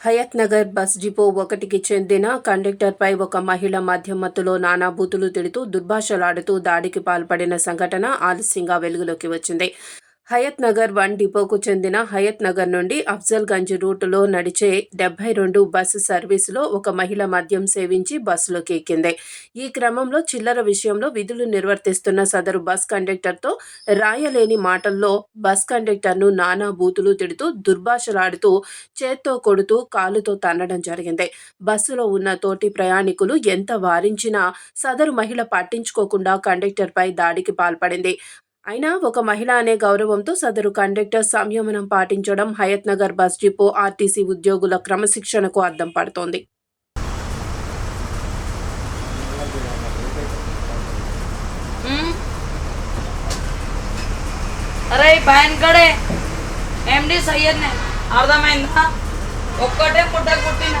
Hayath Nagar bus depot ఒకటికి చెందిన కండక్టర్పై ఒక మహిళ మధ్యమత్తులో నానా బూతులు తిడుతూ దుర్భాషలాడుతూ దాడికి పాల్పడిన సంఘటన ఆలస్యంగా వెలుగులోకి వచ్చింది. హయత్ నగర్ వన్ డిపోకు చెందిన హయత్ నగర్ నుండి అఫ్జల్ గంజ్ రూటులో నడిచే డెబ్బై రెండు బస్సు సర్వీసులో ఒక మహిళ మద్యం సేవించి బస్సులోకి ఎక్కింది. ఈ క్రమంలో చిల్లర విషయంలో విధులు నిర్వర్తిస్తున్న సదరు బస్ కండక్టర్తో రాయలేని మాటల్లో బస్ కండక్టర్ను నానా బూతులు తిడుతూ దుర్భాషలాడుతూ చేత్తో కొడుతూ కాలుతో తన్నడం జరిగింది. బస్సులో ఉన్న తోటి ప్రయాణికులు ఎంత వారించినా సదరు మహిళ పట్టించుకోకుండా కండక్టర్పై దాడికి పాల్పడింది. అయినా ఒక మహిళ అనే గౌరవంతో సదరు కండక్టర్ సంయమనం పాటించడం Hayat Nagar bus depot RTC ఉద్యోగుల క్రమశిక్షణకు అద్దం పడుతోంది. ఉమ్. పైన ఎండి సయ్యద్నే అర్థమైందా? ఒక్కటే పుట్ట కుట్టినా.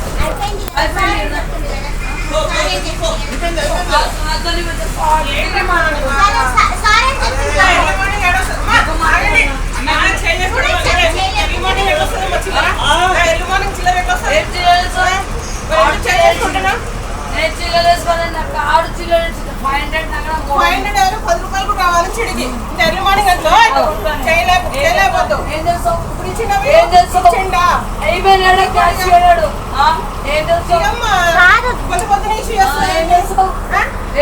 హండ్రెడ్ తెలుసు? ఏం తెలుసు ఏం చేస్తావు అయిపోయినాడు క్యాష్ చేయలేడు ఆ? ఏం చేస్తావు ఆ, ఏం చేస్తావు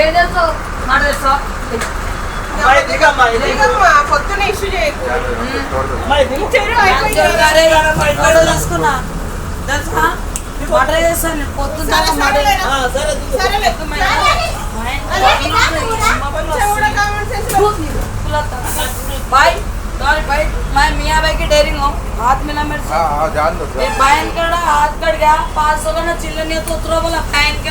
ఏం చేస్తావు మాట చేస్తావు పొద్దున్న ఇష్యూ చేయకు అరే, ఇక్కడ తీసుకున్నా తెలుసా మాట చేస్తాను నేను పొద్దున్న దాకా మాట సరేలే కొంచెం కూడా కామన్ సెన్స్ भाई सॉरी भाई मैं मियाँ भाई की डेयरिंग हूँ हाथ मिला मेरे से हाँ हाँ जान दो ये बहन कड़ा हाथ कट गया पाँच सौ का ना चिल्लर नहीं तो उतरो बोला बहन के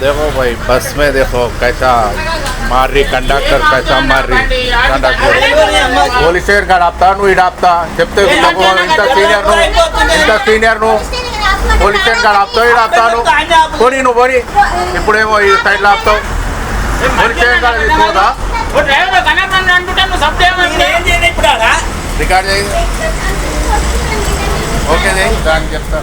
देखो भाई बस में देखो कैसा मार रही कंडक्टर कैसा मार रही कंडक्टर పోలీస్ స్టేషన్ కాడ ఆపుతా నువ్వు ఇటు ఆపుతా చెప్తే నువ్వు ఇంత సీనియర్ నువ్వు ఇంత సీనియర్ నువ్వు పోలీస్ స్టేషన్ కాడ ఆపుతావు ఇటు ఆపుతాను పోనీ నువ్వు పోనీ ఇప్పుడేమో ఈ సైడ్లో ఆపుతావు పోలీస్ స్టేషన్ కాడ తీసుకోదా రికార్డ్ చేయి ఓకే చేయి దానికి చెప్తా